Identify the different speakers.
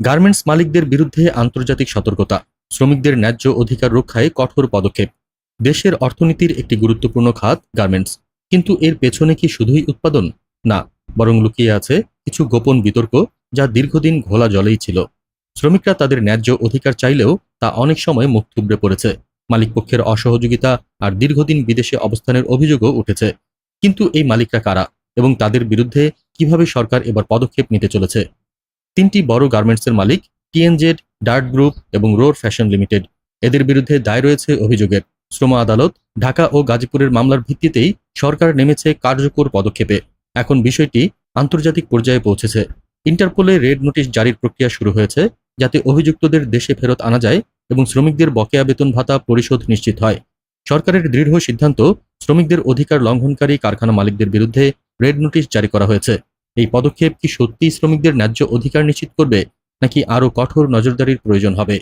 Speaker 1: Garments মালিকদের বিরুদ্ধে আন্তর্জাতিক সতর্কতা, শ্রমিকদের ন্যায্য অধিকার রক্ষায় কঠোর পদক্ষেপ। দেশের অর্থনীতির একটি গুরুত্বপূর্ণ খাত গার্মেন্টস। কিন্তু এর পেছনে কি শুধুই উৎপাদন? না, বরং লুকিয়ে আছে কিছু গোপন বিতর্ক যা দীর্ঘদিন ঘোলা জলেই ছিল। শ্রমিকরা তাদের ন্যায্য অধিকার চাইলেও তা অনেক সময় মুখ থুবড়ে পড়েছে। মালিকপক্ষের অসহযোগিতা আর দীর্ঘদিন বিদেশে অবস্থানের অভিযোগও উঠেছে। কিন্তু এই মালিকরা কারা এবং তাদের বিরুদ্ধে কীভাবে সরকার এবার পদক্ষেপ নিতে চলেছে? তিনটি বড় গার্মেন্টসের মালিক টিএনজেড ডার্ট গ্রুপ এবং রোর ফ্যাশন লিমিটেড এদের বিরুদ্ধে দায় রয়েছে অভিযোগের। শ্রম আদালত, ঢাকা ও গাজীপুরের মামলার ভিত্তিতেই সরকার নেমেছে কার্যকর পদক্ষেপে। এখন বিষয়টি আন্তর্জাতিক পর্যায়ে পৌঁছেছে। ইন্টারপোলে রেড নোটিশ জারির প্রক্রিয়া শুরু হয়েছে, যাতে অভিযুক্তদের দেশে ফেরত আনা যায় এবং শ্রমিকদের বকেয়া বেতন ভাতা পরিশোধ নিশ্চিত হয়। সরকারের দৃঢ় সিদ্ধান্ত শ্রমিকদের অধিকার লঙ্ঘনকারী কারখানা মালিকদের বিরুদ্ধে রেড নোটিশ জারি করা হয়েছে। এই পদক্ষেপ কি সত্যিই শ্রমিকদের ন্যায্য অধিকার নিশ্চিত করবে, নাকি আরও কঠোর নজরদারির প্রয়োজন হবে?